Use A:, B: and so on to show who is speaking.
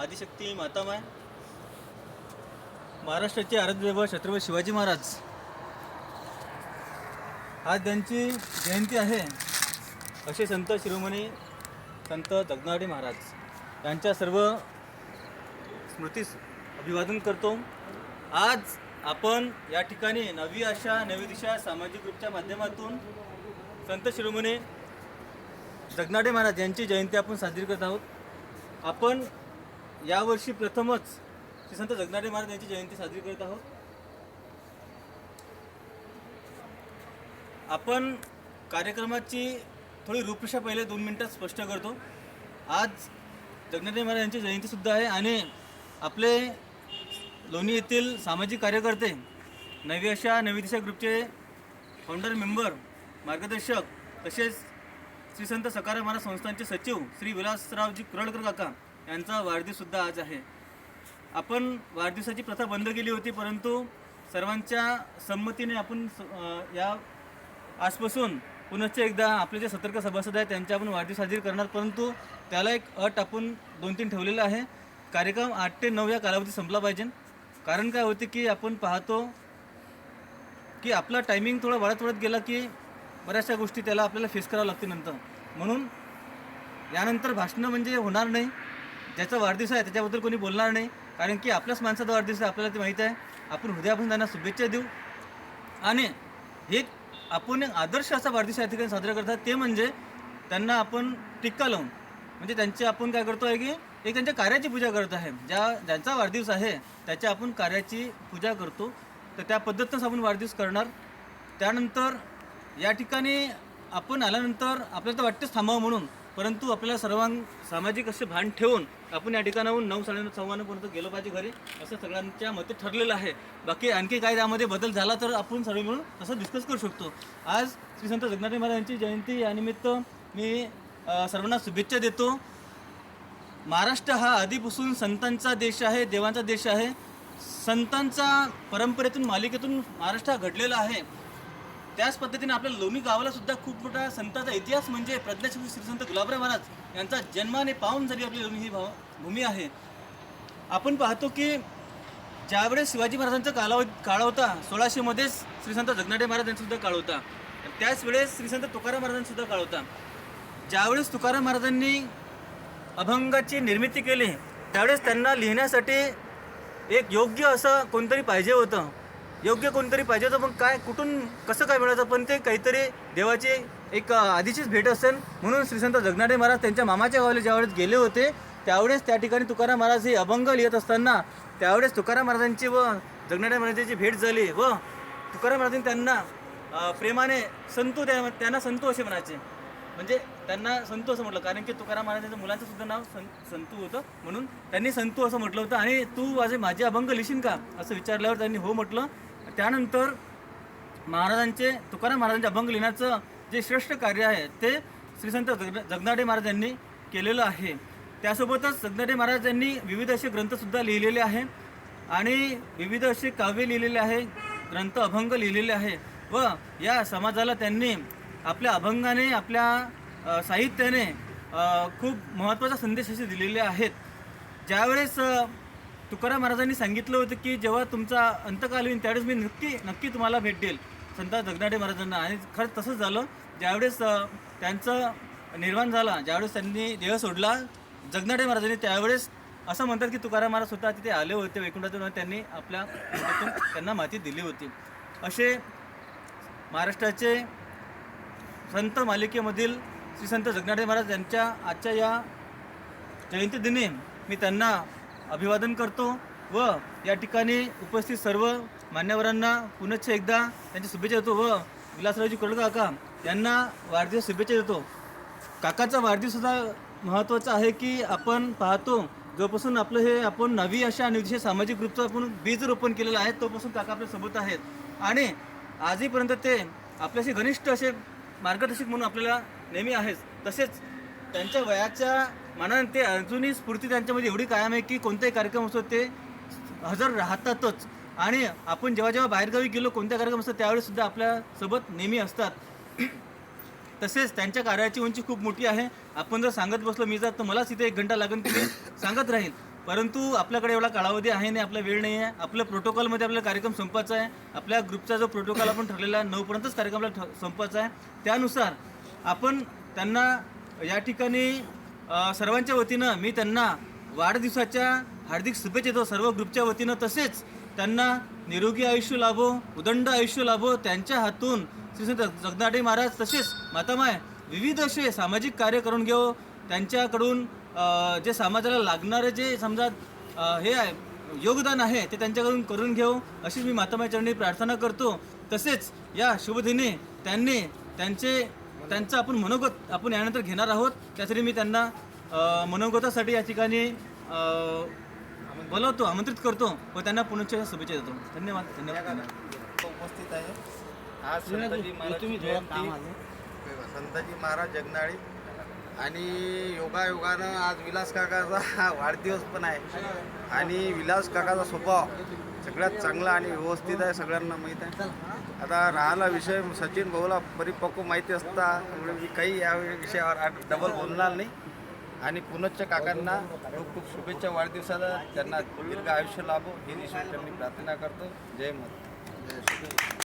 A: आदिशक्ती मातामाय महाराष्ट्राचे आराध्यदैवत छत्रपती शिवाजी महाराज. आज त्यांची जयंती आहे असे संत शिरोमणी संत जगनाडे महाराज यांच्या सर्व स्मृतीस अभिवादन करतो. आज आपण या ठिकाणी नवी आशा नवी दिशा सामाजिक ग्रुपच्या माध्यमातून संत शिरोमणी जगनाडे महाराज यांची जयंती आपण साजरी करत आहोत. आपण यावर्षी प्रथमच श्री संत जगनाडे महाराज यांची जयंती साजरी करत आहोत. आपण कार्यक्रमाची थोडी रूपरेषा पहिले दोन मिनिटात स्पष्ट करतो. आज जगनाडे महाराज यांची जयंतीसुद्धा आहे आणि आपले लोणी येथील सामाजिक कार्यकर्ते नवी आशा नवी दिशा ग्रुपचे फाउंडर मेंबर मार्गदर्शक तसेच श्री संत सकाराम महाराज संस्थांचे सचिव श्री विलासरावजी कुरळकर काका यांचा वाढदिवससुद्धा आज आहे. आपण वाढदिवसाची प्रथा बंद केली होती परंतु सर्वांच्या संमतीने आपण स- या आजपासून पुनश्च एकदा आपले जे सतर्क सभासद आहेत त्यांच्या आपण वाढदिवस साजरी करणार परंतु त्याला एक अट आपण दोन तीन ठेवलेला आहे. कार्यक्रम आठ ते नऊ या कालावधी संपला पाहिजे. कारण काय होते की आपण पाहतो की आपला टायमिंग थोडा वाढत वाढत गेला की बऱ्याचशा गोष्टी त्याला आपल्याला फेस करावं लागते नंतर. म्हणून यानंतर भाषणं म्हणजे होणार नाही. ज्याचा वाढदिवस आहे त्याच्याबद्दल कोणी बोलणार नाही. कारण की आपल्याच माणसाचा वाढदिवस आहे आपल्याला ते माहीत आहे. आपण हृदयापासून त्यांना शुभेच्छा देऊ. आणि एक आपण एक आदर्श असा वाढदिवस या ठिकाणी साजरा करतात ते म्हणजे त्यांना आपण टिक्का लावून म्हणजे त्यांचे आपण काय करतो आहे की एक त्यांच्या कार्याची पूजा करत आहे. ज्या ज्यांचा वाढदिवस आहे त्याच्या आपण कार्याची पूजा करतो. तर त्या पद्धतीनंच आपण वाढदिवस करणार. त्यानंतर या ठिकाणी आपण आल्यानंतर आपल्याला तर वाटतेच थांबावं म्हणून परंतु आपल्याला सर्वां सामाजिक असे भान ठेवून आपण या ठिकाणाहून नऊ साडे सव्वानऊपर्यंत गेलो पाहिजे घरी असं सगळ्यांच्या मते ठरलेलं आहे. बाकी आणखी काय त्यामध्ये बदल झाला तर आपण सर्व मिळून तसं डिस्कस करू शकतो. आज श्री संत जगन्नाथ महाराज यांची जयंती यानिमित्त मी सर्वांना शुभेच्छा देतो. महाराष्ट्र हा आधीपासून संतांचा देश आहे देवांचा देश आहे. संतांचा परंपरेतून मालिकेतून महाराष्ट्र हा घडलेला आहे. त्याच पद्धतीने आपल्या लोणी गावाला सुद्धा खूप मोठा संताचा इतिहास म्हणजे प्रज्ञाचंद्र श्री संत गुलाबराव महाराज यांचा जन्माने पाहून झाली आपली लोणी ही भाव भूमी आहे. आपण पाहतो की ज्यावेळेस शिवाजी महाराजांचा कालाव काळ होता सोळाशेमध्येच श्री संत जगनाडे महाराज यांचासुद्धा काळ होता. त्याच वेळेस श्री संत तुकाराम महाराजांसुद्धा काळ होता. ज्यावेळेस तुकाराम महाराजांनी अभंगाची निर्मिती केली त्यावेळेस त्यांना लिहिण्यासाठी एक योग्य असं कोणतरी पाहिजे होतं. योग्य कोणतरी पाहिजे होतं. पण काय कुठून कसं काय मिळायचं? पण ते काहीतरी देवाची एक आधीचीच भेट असेल. म्हणून श्रीसंत जगनाडे महाराज त्यांच्या मामाच्या गावाला ज्यावेळेस गेले होते त्यावेळेस त्या ठिकाणी तुकाराम महाराज हे अभंग लिहित असताना त्यावेळेस तुकाराम महाराजांची व जगनाडे महाराजांची भेट झाली व तुकाराम महाराजांनी त्यांना प्रेमाने संतू त्या त्यांना संतू असे म्हणायचे. म्हणजे त्यांना संतू असं म्हटलं. कारण की तुकाराम महाराजांच्या मुलांचं सुद्धा नाव सं संतू होतं. म्हणून त्यांनी संतू असं म्हटलं होतं. आणि तू माझे माझे अभंग लिहिशील का? असं विचारल्यावर त्यांनी हो म्हटलं. त्यानंतर महाराजांचे तुकाराम महाराजांचे अभंग लिहिण्याचं जे श्रेष्ठ कार्य आहे ते श्री संत जगन जगनाडे महाराज यांनी केलेलं आहे. त्यासोबतच जगनाडे महाराज यांनी विविध असे ग्रंथसुद्धा लिहिलेले आहे आणि विविध असे काव्य लिहिलेले आहे ग्रंथ अभंग लिहिलेले आहे व या समाजाला त्यांनी आपल्या अभंगाने आपल्या साहित्याने खूप महत्त्वाचा संदेश असे दिलेले आहेत. ज्यावेळेस तुकाराम महाराजांनी सांगितलं होतं की जेव्हा तुमचा अंतकाल होईल त्यावेळेस मी नक्की नक्की तुम्हाला भेट देईल. संत जगनाडे महाराजांना. आणि खरंच तसंच झालं. ज्यावेळेस त्यांचं निर्माण झाला ज्यावेळेस त्यांनी देह सोडला जगनाडे महाराजांनी त्यावेळेस असं म्हणतात की तुकाराम महाराज स्वतः तिथे आले होते वैकुंठातून त्यांनी आपल्या त्यांना माती दिली होती. असे महाराष्ट्राचे संत मालिकेमधील श्री संत जगनाडे महाराज यांच्या आजच्या या जयंतीदिनी मी त्यांना अभिवादन करतो व या ठिकाणी उपस्थित सर्व मान्यवरांना पुनश्च एकदा त्यांची शुभेच्छा देतो व विलासरावजी कोरड काका यांना वाढदिवस शुभेच्छा देतो. काकाचा वाढदिवससुद्धा महत्त्वाचा आहे की आपण पाहतो जोपासून आपलं हे आपण नवी अशा निवदिशे सामाजिक ग्रुपचं आपण बीज रोपण केलेलं आहे तोपासून काका आपल्यासोबत आहेत. आणि आजहीपर्यंत ते आपल्याशी घनिष्ठ असे मार्गदर्शक म्हणून आपल्याला नेहमी आहेच तसेच त्यांच्या वयाच्या मानाने ते अजूनही स्फूर्ती त्यांच्यामध्ये एवढी कायम आहे की कोणताही कार्यक्रम असतो ते हजर राहतातच. आणि आपण जेव्हा जेव्हा बाहेरगावी गेलो कोणत्या कार्यक्रम असतो त्यावेळी सुद्धा आपल्यासोबत नेहमी असतात. तसेच त्यांच्या कार्याची उंची खूप मोठी आहे. आपण जर सांगत बसलो मी जर तर मलाच इथे एक घंटा लागेल की मी सांगत राहील. परंतु आपल्याकडे एवढा कालावधी आहे नाही आपला वेळ नाही आहे. आपल्या प्रोटोकॉलमध्ये आपला कार्यक्रम संपवायचा आहे. आपल्या ग्रुपचा जो प्रोटोकॉल आपण ठरलेला आहे नऊपर्यंतच कार्यक्रम आपला ठ- आहे. त्यानुसार आपण त्यांना या ठिकाणी सर्वांच्या वतीनं मी त्यांना वाढदिवसाच्या हार्दिक शुभेच्छा देतो. सर्व ग्रुपच्या वतीनं तसेच त्यांना निरोगी आयुष्य लाभो उदंड आयुष्य लाभो. त्यांच्या हातून श्री संत जगनाटे महाराज तसेच मातामाय विविध असे सामाजिक कार्य करून घेऊ त्यांच्याकडून जे समाजाला लागणारे जे समजा हे आहे योगदान आहे ते त्यांच्याकडून करून घेऊ अशी मी मातामाय चरणी प्रार्थना करतो. तसेच या शुभदिनी त्यांनी त्यांचे त्यांचं आपण मनोगत आपण यानंतर घेणार आहोत. त्यासाठी मी त्यांना मनोगतासाठी या ठिकाणी बोलवतो आमंत्रित करतो व त्यांना पुनश्च शुभेच्छा देतो. धन्यवाद धन्यवाद.
B: उपस्थित आहे. आज संताजी महाराज संताजी महाराज जगनाळी. आणि योगायोगानं आज विलास काकाचा वाढदिवस पण आहे. आणि विलास काकाचा स्वभाव सगळ्यात चांगला आणि व्यवस्थित आहे सगळ्यांना माहीत आहे. आता राहिला विषय सचिन भाऊला परिपक्व माहिती असता त्यामुळे मी काही या विषयावर डबल बोलणार नाही. आणि पुनश्च काकांना खूप खूप शुभेच्छा वाढदिवसाला. त्यांना दीर्घ आयुष्य लाभो. ही त्यांनी प्रार्थना करतो. जय मत